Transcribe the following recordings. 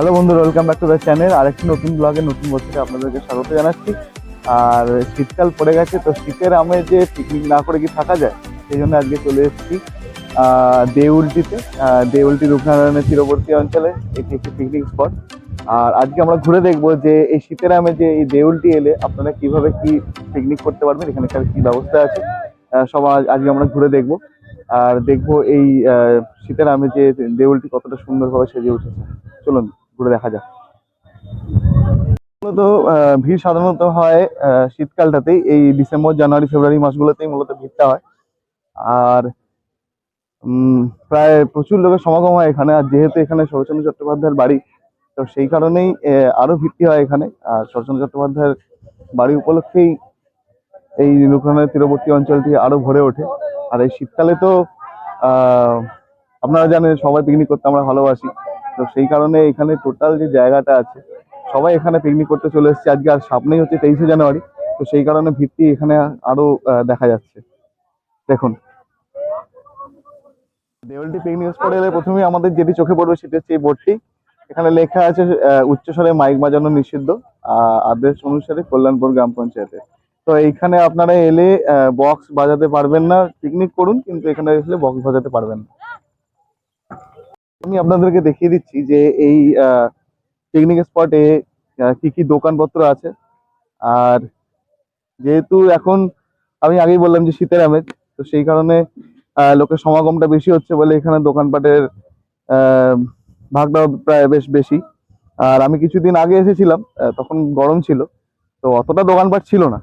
Hello বন্ধুরা welcome back to the channel আরেকটি নতুন ব্লগে নতুন বছরে আপনাদেরকে স্বাগত জানাচ্ছি। আর শীতকাল পড়ে গেছে, তো শীতের আমে যে পিকনিক না করে কি থাকা যায়, সেই জন্য আজকে চলে এসেছি দেউলটিতে। দেউলটি রূপনারায়ণের তীরবর্তী অঞ্চলে এটি একটি পিকনিক স্পট আর আজকে আমরা ঘুরে দেখব যে এই শীতের আমে যে এই দেউলটি এলে আপনারা কীভাবে কি পিকনিক করতে পারবেন এখানকার কি ব্যবস্থা আছে সব আজকে আমরা ঘুরে দেখব। আর দেখব এই শীতের আমে যে দেউলটি কতটা সুন্দরভাবে সেজে উঠেছে। চলুন। ঘুরে দেখা যাক। মূলত ভিড় সাধারণত হয় শীতকালটাতেই। এই ডিসেম্বর, জানুয়ারি, ফেব্রুয়ারি মাসগুলোতেই মূলত ভিড়টা হয়। আর প্রায় প্রচুর লোকের সমাগম হয় এখানে। আর যেহেতু এখানে শরৎচন্দ্র চট্টোপাধ্যায়ের বাড়ি, তো সেই কারণেই আরও ভিড়টি হয় এখানে। আর শরৎচন্দ্র চট্টোপাধ্যায়ের বাড়ি উপলক্ষেই এই রূপনারায়ণের তীরবর্তী অঞ্চলটি আরও ভরে ওঠে। আর এই শীতকালে তো আপনারা জানেন সবাই পিকনিক করতে আমরা ভালোবাসি। তো সেই কারণে এখানে টোটাল যে জায়গাটা আছে, সবাই এখানে পিকনিক করতে চলে এসেছে। আজকে আর সামনেই হচ্ছে তেইশে জানুয়ারি, তো সেই কারণে ভিড়টি এখানে আরও দেখা যাচ্ছে। দেখুন। দেওয়ালটি পিকনিক স্পটে এলে প্রথমে আমাদের যেটি চোখে পড়বে সেটি হচ্ছে এই বোর্ডটি এখানে লেখা আছে উচ্চস্বরে মাইক বাজানো নিষিদ্ধ আদেশ অনুসারে কল্যাণপুর গ্রাম পঞ্চায়েতে তো এইখানে আপনারা এলে বক্স বাজাতে পারবেন না। পিকনিক করুন, কিন্তু এখানে এসে বক্স বাজাতে পারবেন না। আমি আপনাদেরকে দেখিয়ে দিচ্ছি যে এই পিকনিক স্পটে কি কি দোকানপত্র আছে। আর যেহেতু এখন আমি আগেই বললাম যে শীতের আমেজ তো সেই কারণে লোকের সমাগমটা বেশি হচ্ছে বলে এখানে দোকানপাটের আহ, ভাগটাও প্রায় বেশ বেশি। আর আমি কিছুদিন আগে এসেছিলাম তখন গরম ছিল তো অতটা দোকানপাট ছিল না।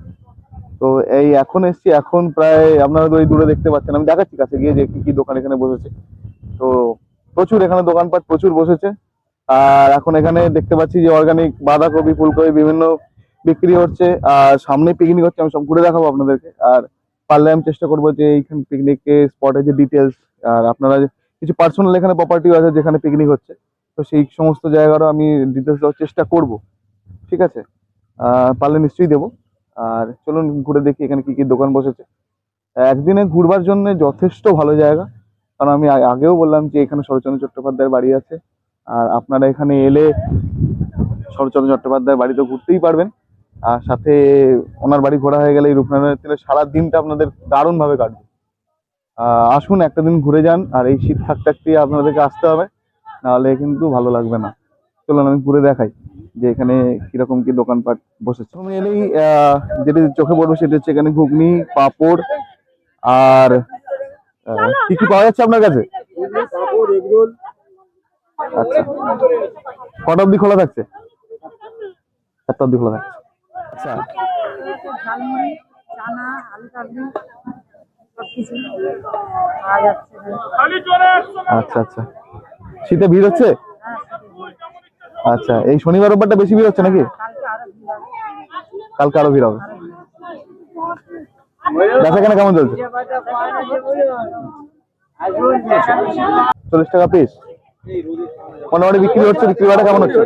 তো এই এখন এসছি এখন প্রায় আপনারা তো দূরে দেখতে পাচ্ছেন আমি দেখাচ্ছি কাছে গিয়ে যে কি কি দোকান এখানে বসেছে। প্রচুর এখানে দোকানপাট প্রচুর বসেছে। আর এখন এখানে দেখতে পাচ্ছি যে অর্গানিক বাঁধাকপি, ফুলকপি বিভিন্ন বিক্রি হচ্ছে। আর সামনে পিকনিক হচ্ছে, আমি সব ঘুরে দেখাবো আপনাদেরকে। আর পারলে আমি চেষ্টা করব যে এইখানে পিকনিকের স্পটের যে ডিটেলস আর আপনারা কিছু পার্সোনাল এখানে প্রপার্টি আছে যেখানে পিকনিক হচ্ছে, তো সেই সমস্ত জায়গারও আমি ডিটেলস দেওয়ার চেষ্টা করব। ঠিক আছে? পারলে নিশ্চয়ই দেবো। আর চলুন ঘুরে দেখি এখানে কি কি দোকান বসেছে। একদিনে ঘুরবার জন্য যথেষ্ট ভালো জায়গা। কারণ আমি আগেও বললাম যে এখানে শরৎচন্দ্র চট্টোপাধ্যায়ের বাড়ি আছে। আর আপনারা এখানে এলে শরৎচন্দ্র চট্টোপাধ্যায়ের বাড়িতে ঘুরতেই পারবেন। আর সাথে ওনার বাড়ি ঘোরা হয়ে গেলে এই রূপনারায়ণের তীরে সারা দিনটা আপনাদের দারুণভাবে কাটবে। আসুন একটা দিন ঘুরে যান আর এই শীত থাকতে থাকতেই আপনাদেরকে আসতে হবে। নাহলে কিন্তু ভালো লাগবে না। চলুন আমি ঘুরে দেখাই যে এখানে কীরকম কি দোকানপাট বসেছে। এলেই যেটি চোখে পড়বে সেটা হচ্ছে এখানে ঘুগনি, পাঁপড় আর কি কি পাওয়া যাচ্ছে আপনার কাছে? আচ্ছা। কটা অবধি খোলা থাকছে? চারটা অবধি খোলা থাকছে। আচ্ছা। আচ্ছা আচ্ছা। শীতে ভিড় হচ্ছে? হ্যাঁ আচ্ছা এই শনিবার রোববারটা বেশি ভিড় হচ্ছে নাকি? কালকে আরও ভিড় হবে কালকে আরও ভিড় হবে বেচা কেনা কেমন চলছে? চল্লিশ টাকা পিস মোটামুটি বিক্রি হচ্ছে বিক্রি বাটা কেমন হচ্ছে?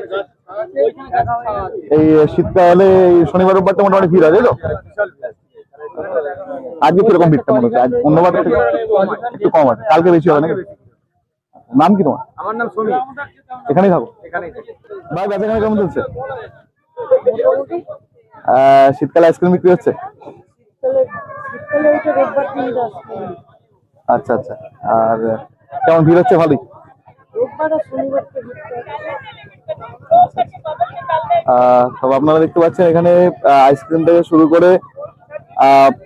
এই শীতকালে শনিবার রোববারটা মোটামুটি ভিড় আছে তো? আজকে কীরকম ভিড়টা মনে হচ্ছে? আজ অন্যবার একটু কম আছে কালকে বেশি হবে নাকি? নাম কি তোমার? আমার নাম সমীর। এখানেই থাকো। ভাই বেচা কেনা কেমন চলছে? শীতকালে আইসক্রিম বিক্রি হচ্ছে? শীতকালে ওইটা রোববার দিন দশ আচ্ছা আচ্ছা। আর কেমন ভিড় হচ্ছে ভালোই? রোববার আর শনিবার তো আহ, তবে আপনারা দেখতে পাচ্ছেন এখানে আইসক্রিম থেকে শুরু করে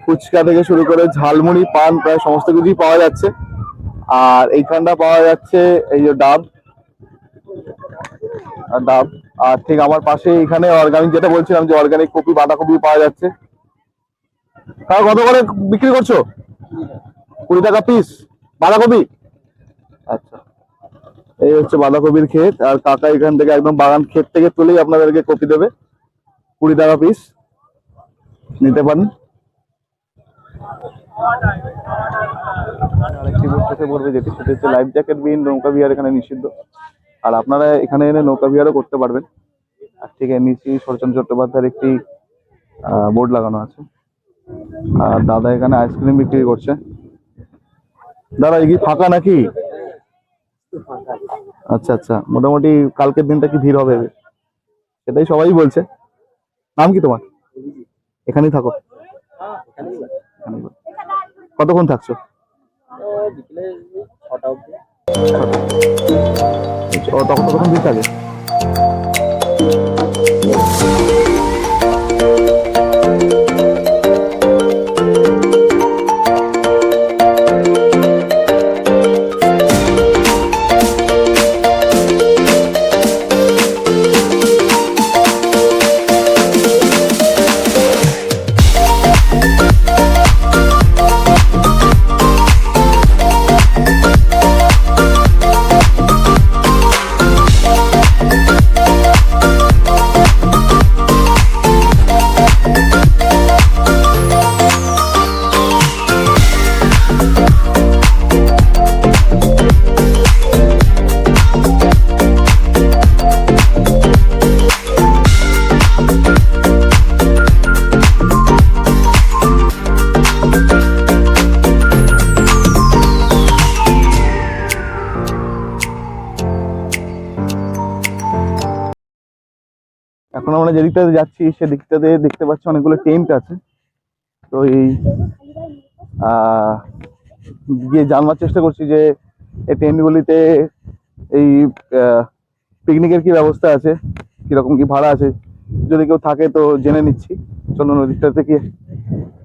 ফুচকা থেকে শুরু করে ঝালমুড়ি পান প্রায় সমস্ত কিছুই পাওয়া যাচ্ছে। আর এইখানটা পাওয়া যাচ্ছে এই যে ডাব। আর ডাব। আর ঠিক আমার পাশে এখানে অর্গানিক যেটা বলছিলাম যে অর্গানিক কপি বাঁধাকপি পাওয়া যাচ্ছে। তাও কত করে বিক্রি করছ? কুড়ি টাকা পিস বাঁধাকপি? আচ্ছা। এই হচ্ছে বাঁধাকপির ক্ষেত, আর কাকা এখান থেকে একদম বাগান ক্ষেত থেকে তুলেই আপনাদেরকে কপি দেবে। কুড়ি টাকা পিস নিতে পারেন। আরেকটি হচ্ছে লাইফ জ্যাকেট বিহীন নৌকা বিহার এখানে নিষিদ্ধ। আর আপনারা এখানে এনে নৌকা বিহারও করতে পারবেন। আর ঠিক এর নিচেই শরৎচন্দ্র চট্টোপাধ্যায়ের একটি বোর্ড লাগানো আছে। আর দাদা এখানে আইসক্রিম বিক্রি করছে। দাদা কি ফাঁকা নাকি? আচ্ছা আচ্ছা। মোটামুটি কালকের দিনটা কি ভিড় হবে? সেটাই সবাই বলছে। নাম কি তোমার? এখানেই থাকো। কতক্ষণ থাকছো? তখন তখন ভিড় থাকে। যেদিকটাতে যাচ্ছি সেদিকটাতে দেখতে পাচ্ছি অনেকগুলো টেন্ট আছে। তো এই গিয়ে জানবার চেষ্টা করছি যে এই টেন্টগুলিতে এই পিকনিকের কি ব্যবস্থা আছে, কীরকম কি ভাড়া আছে? যদি কেউ থাকে তো জেনে নিচ্ছি। চলুন দিকটা থেকে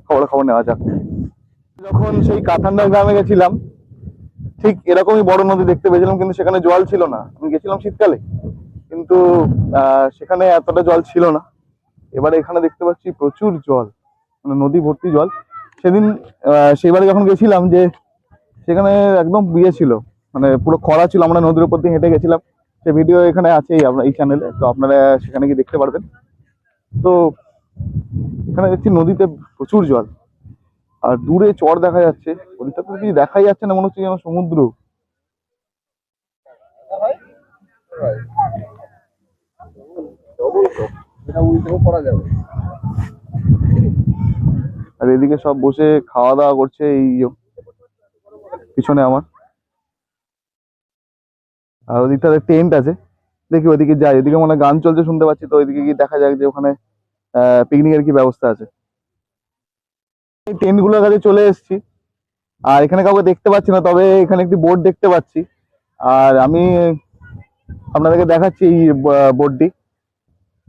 খবর খবর নেওয়া যাক। যখন সেই কাঠান্ডা গ্রামে গেছিলাম, ঠিক এরকমই বড় নদী দেখতে পেয়েছিলাম, কিন্তু সেখানে জল ছিল না। আমি গেছিলাম শীতকালে। কিন্তু সেখানে এতটা জল ছিল না। এবারে এখানে দেখতে পাচ্ছি প্রচুর জল মানে নদী ভর্তি জল। সেদিন সেবারে যখন গেছিলাম যে সেখানে একদম বিয়ে ছিল মানে পুরো খরা ছিল, আমরা নদীর উপর দিয়ে হেঁটে গেছিলাম। সে ভিডিও এখানে আছেই আপনার এই চ্যানেলে তো আপনারা সেখানে গিয়ে দেখতে পারবেন। তো এখানে দেখছি নদীতে প্রচুর জল। আর দূরে চর দেখা যাচ্ছে, ওদিকটা তো কিছু দেখাই যাচ্ছে না, মনে হচ্ছে যেন সমুদ্র। উল্টেও পড়া যাবে। আর এদিকে সব বসে খাওয়া দাওয়া করছে এই পিছনে আমার। আর ওদিকটাতে টেন্ট আছে। দেখি ওইদিকে যাই। ওইদিকে মনে গান চলছে, শুনতে পাচ্ছি। তো ওইদিকে গিয়ে দেখা যাক যে ওখানে পিকনিকের কি ব্যবস্থা আছে। এই টেন্টগুলোর কাছে চলে এসেছি। আর এখানে কাউকে দেখতে পাচ্ছি না, তবে এখানে একটি বোর্ড দেখতে পাচ্ছি। আর আমি আপনাদেরকে দেখাচ্ছি এই বোর্ডটি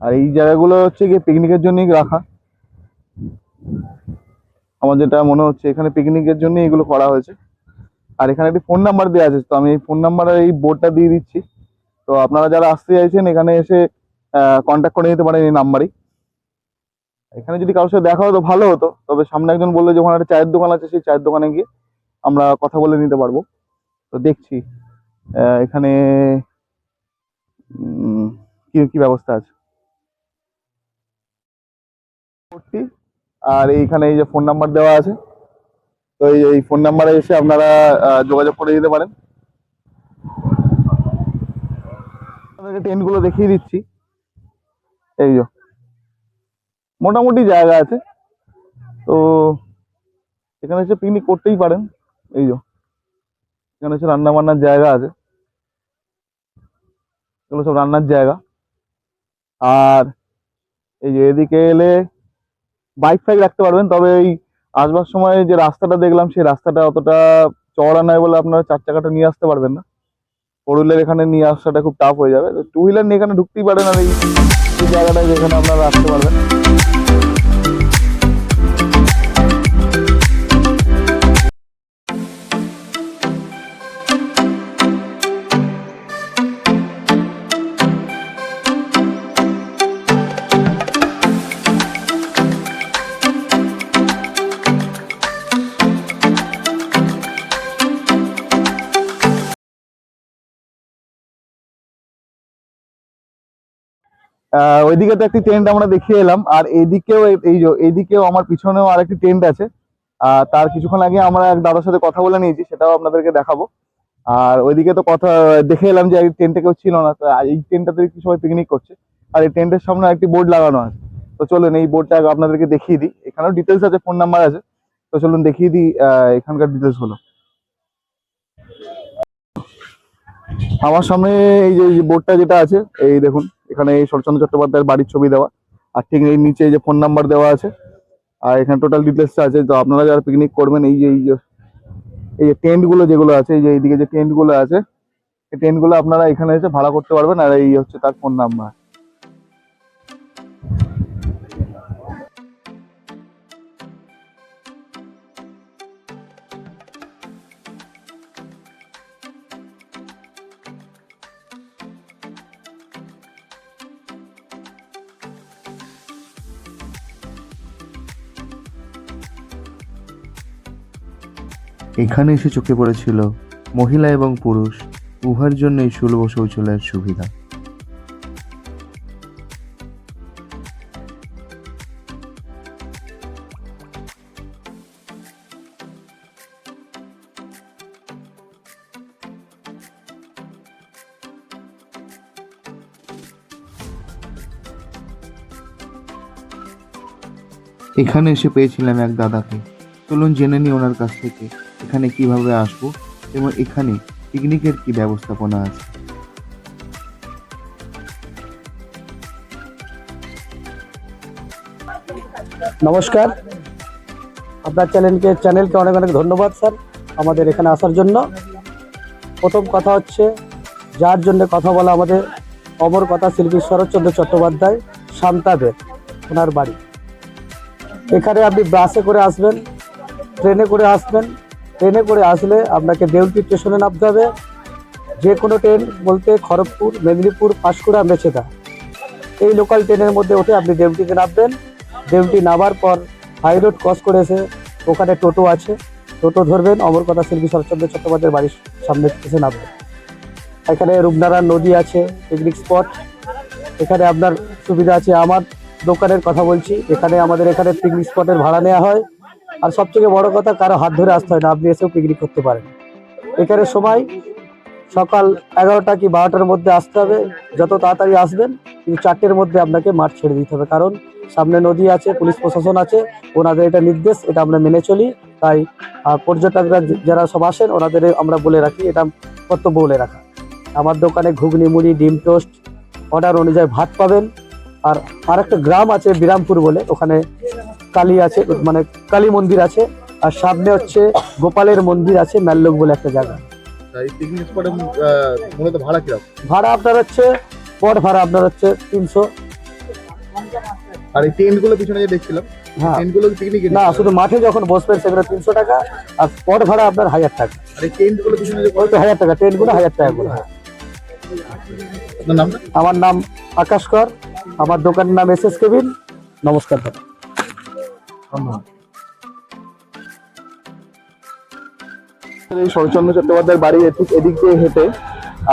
আর এই জায়গাগুলো হচ্ছে গিয়ে পিকনিকের জন্যই রাখা। আমার যেটা মনে হচ্ছে, এখানে পিকনিকের জন্য এগুলো করা হয়েছে। আর এখানে একটি ফোন নাম্বার দেওয়া আছে, তো আমি এই ফোন নাম্বারে এই বোর্ডটা দিয়ে দিচ্ছি। তো আপনারা যারা আসতে চাইছেন, এখানে এসে কন্ট্যাক্ট করে নিতে পারেন এই নাম্বারেই এখানে যদি কারোর সাথে দেখা হতো, ভালো হতো। তবে সামনে একজন বলল যে, ওখানে একটা চায়ের দোকান আছে, সেই চায়ের দোকানে গিয়ে আমরা কথা বলে নিতে পারব। তো দেখছি এখানে কি কি ব্যবস্থা আছে? বোর্ডটি আর এইখানে এই যে ফোন নাম্বার দেওয়া আছে, তো এই এই ফোন নাম্বারে এসে আপনারা যোগাযোগ করে দিতে পারেন। আপনাদেরকে টেন্টগুলো দেখিয়ে দিচ্ছি। এই যে, মোটামুটি জায়গা আছে। তো এখানে এসে পিকনিক করতেই পারেন। এই যে, এখানে এসে রান্না বান্নার জায়গা আছে। এগুলো সব রান্নার জায়গা। আর এই যে এদিকে এলে বাইক ফাইক রাখতে পারবেন। তবে এই আসবার সময় যে রাস্তাটা দেখলাম, সেই রাস্তাটা অতটা চওড়া নয় বলে আপনারা চার চাকাটা নিয়ে আসতে পারবেন না। ফোর হুইলার এখানে নিয়ে আসাটা খুব টাফ হয়ে যাবে। তো টু হুইলার নিয়ে এখানে ঢুকতেই পারেন আর এই জায়গাটায় যেখানে আপনারা আসতে পারবেন। ওইদিকে তো একটি টেন্ট আমরা দেখিয়ে এলাম। আর এইদিকেও এই- যে এইদিকেও আমার পিছনেও আরেকটি টেন্ট আছে। আর তার কিছুক্ষণ আগে আমরা এক দাদার সাথে কথা বলে নিয়েছি, সেটাও আপনাদেরকে দেখাবো। আর ওইদিকে তো কথা দেখে এলাম যে এই টেন্টে কেউ ছিল না। এই টেন্টটাতে কি সবাই পিকনিক করছে। আর এই টেন্টের সামনে একটি বোর্ড লাগানো আছে। তো চলুন, এই বোর্ডটা আপনাদেরকে দেখিয়ে দিই। এখানেও ডিটেলস আছে ফোন নাম্বার আছে। তো চলুন দেখিয়ে দিই এখানকার ডিটেলসগুলো। আমার সামনে এই যে বোর্ডটা যেটা আছে, এই দেখুন। এখানে শরৎচন্দ্র চট্টোপাধ্যায়ের বাড়ির ছবি দেওয়া। আর ঠিক এই নিচে যে ফোন নাম্বার দেওয়া আছে, আর এখানে টোটাল ডিটেলসটা আছে। তো আপনারা যারা পিকনিক করবেন, এই যে এই যে এই যে টেন্টগুলো যেগুলো আছে, এই যে এইদিকে যে টেন্টগুলো আছে, এই টেন্টগুলো আপনারা এখানে এসে ভাড়া করতে পারবেন। আর এই হচ্ছে তার ফোন নাম্বার এখানে এসে চোখে পড়েছিল, মহিলা এবং পুরুষ উভয়ের জন্যই সুলভ শৌচালয়ের সুবিধা। এখানে এসে পেয়েছিলাম এক দাদাকে। চলুন জেনে নিই ওনার কাছ থেকে। এখানে কীভাবে আসব এবং এখানে পিকনিকের কি ব্যবস্থাপনা আছে? নমস্কার। আপনার চ্যানেলকে চ্যানেলকে অনেক অনেক ধন্যবাদ, স্যার, আমাদের এখানে আসার জন্য। প্রথম কথা হচ্ছে, যার জন্য কথা বলা আমাদের অমর কথা শিল্পী শরৎচন্দ্র চট্টোপাধ্যায় শান্তাদের ওনার বাড়ি। এখানে আপনি বাসে করে আসবেন, ট্রেনে করে আসবেন ট্রেনে করে আসলে আপনাকে দেউলটি স্টেশনে নামতে হবে। যে কোনো ট্রেন বলতে খড়গপুর, মেদিনীপুর, পাঁশকুড়া, মেছেদা। এই লোকাল ট্রেনের মধ্যে উঠে আপনি দেউলটিতে নামবেন। দেউলটি নামার পর হাই রোড ক্রস করে এসে ওখানে টোটো আছে। টোটো ধরবেন, অমরকথা শিল্পী শরৎচন্দ্র চট্টোপাধ্যায়ের বাড়ির সামনে এসে নামবেন। এখানে রূপনারায়ণ নদী আছে পিকনিক স্পট এখানে আপনার সুবিধা আছে, আমার দোকানের কথা বলছি। এখানে আমাদের, এখানে পিকনিক স্পটের ভাড়া নেওয়া হয়। আর সবথেকে বড় কথা, কারও হাত ধরে আসতে হয় না। আপনি এসেও পিকনিক করতে পারেন। এখানে সময় সকাল এগারোটা কি বারোটার মধ্যে আসতে হবে। যত তাড়াতাড়ি আসবেন, কিন্তু চারটের মধ্যে আপনাকে মাঠ ছেড়ে দিতে হবে। কারণ সামনে নদী আছে, পুলিশ প্রশাসন আছে, ওনাদের এটা নির্দেশ, এটা আমরা মেনে চলি। তাই পর্যটকরা যারা সব আসেন, ওনাদের আমরা বলে রাখি, এটা কর্তব্য বলে রাখা। আমার দোকানে ঘুগনি, মুড়ি, ডিম টোস্ট, অর্ডার অনুযায়ী ভাত পাবেন। আর আর একটা গ্রাম আছে বিরামপুর বলে, ওখানে কালী আছে মানে কালী মন্দির আছে আর সামনে হচ্ছে গোপালের মন্দির আছে ম্যাল্লোক বলে একটা জায়গা। ভাড়া কীরকম? ভাড়া আপনার হচ্ছে পট ভাড়া আপনার হচ্ছে তিনশো। আর এই টেন্টগুলো পিছনে যে দেখছিলাম হ্যাঁ। টেন্টগুলো পিকনিক না শুধু মাঠে যখন বসবেন তিনশো টাকা আর স্পট ভাড়া আপনার হাজার টাকা। আর এই টেন্টগুলো পিছনে যে হাজার টাকা হাজার টাকা করে। আমার নাম আকাশ কর আমার দোকানের নাম এস এস কেবিন নমস্কার দাদা। এই শরৎচন্দ্র চট্টোপাধ্যায়ের বাড়ি ঠিক এদিক দিয়ে হেঁটে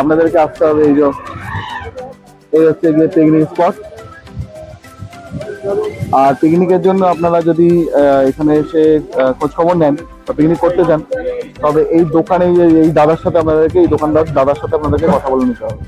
আপনাদেরকে আসতে হবে এই যে, এই হচ্ছে গিয়ে পিকনিক স্পট আর পিকনিকের জন্য আপনারা যদি এখানে এসে খোঁজ খবর নেন বা পিকনিক করতে চান, তবে এই দোকানে এই দাদার সাথে আপনাদেরকে, এই দোকানদার দাদার সাথে আপনাদেরকে কথা বলে নিতে হবে।